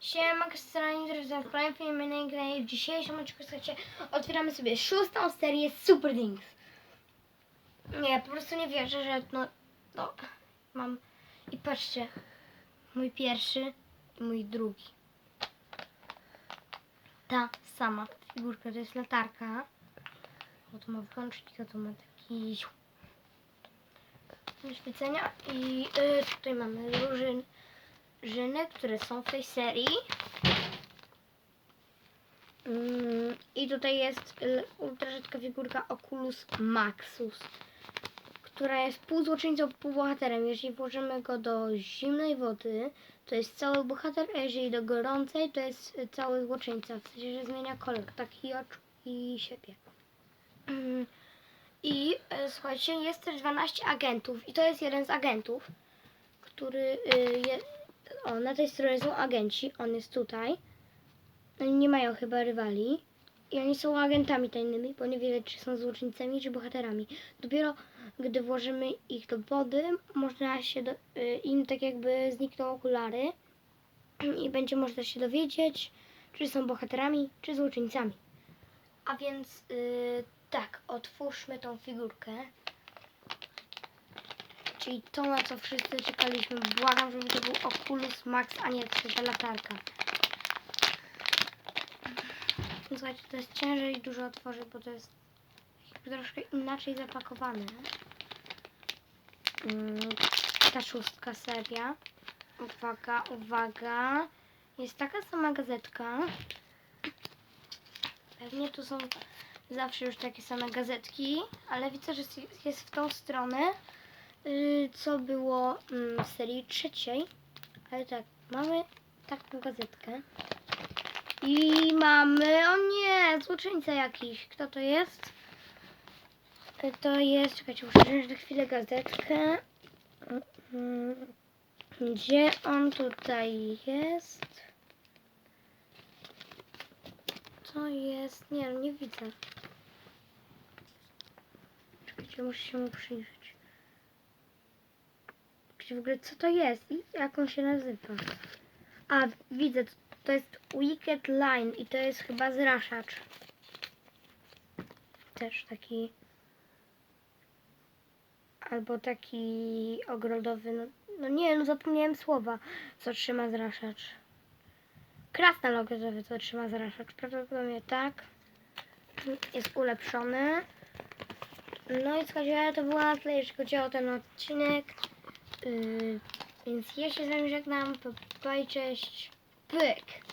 Siema, Kastrani, teraz w kolejnym filmie na ekranie. W dzisiejszym odcinku, słuchajcie, otwieramy sobie szóstą serię Super Things. Nie, po prostu nie wierzę, że no, no, mam... I patrzcie, mój pierwszy i mój drugi. Ta sama figurka, to jest latarka. O, tu ma włącznik, a tu ma taki świecenia i y, tutaj mamy różne żyny, które są w tej serii. Mm, I tutaj jest rzadka figurka Oculus Maxus, która jest pół złoczyńcą, pół bohaterem. Jeżeli włożymy go do zimnej wody, to jest cały bohater, a jeżeli do gorącej, to jest cały złoczyńca. W sensie, że zmienia kolor, taki oczu i siebie. I e, słuchajcie, jest też 12 agentów i to jest jeden z agentów, który y, je, o, na tej stronie są agenci, on jest tutaj. Oni nie mają chyba rywali. I oni są agentami tajnymi, bo nie wiele czy są złoczyńcami, czy bohaterami. Dopiero gdy włożymy ich do wody, można się do, y, im tak jakby znikną okulary i będzie można się dowiedzieć, czy są bohaterami, czy złoczyńcami. A więc y, tak, otwórzmy tą figurkę. Czyli to, na co wszyscy czekaliśmy. Błagam, żeby to był Oculus Max, a nie ta latarka. Słuchajcie, to jest ciężej dużo otworzyć, bo to jest troszkę inaczej zapakowane. Mm, Ta szóstka seria. Uwaga, uwaga. Jest taka sama gazetka. Pewnie tu są zawsze już takie same gazetki, ale widzę, że jest- w tą stronę, co było mm, w serii trzeciej. Ale tak, mamy taką gazetkę. I mamy, o nie, złoczyńca jakiś. Kto to jest? Y, To jest, czekajcie, muszę wziąć na chwilę gazetkę. Mm, Gdzie on tutaj jest? To jest, nie, nie widzę. Czekajcie, muszę się mu przyjrzeć. Gdzie w ogóle, co to jest i jak on się nazywa? A, widzę, to jest Wicked Line i to jest chyba zraszacz. Też taki. Albo taki ogrodowy. No, no nie, no zapomniałem słowa, co trzyma zraszacz. Krasnal ogrodowy, co trzyma zraszacz. Prawdopodobnie tak. Jest ulepszony. No i słuchajcie, to było na tyle, jeśli chodzi o ten odcinek. Yy, więc ja się z wami żegnam. Pa, pa cześć. Pyk.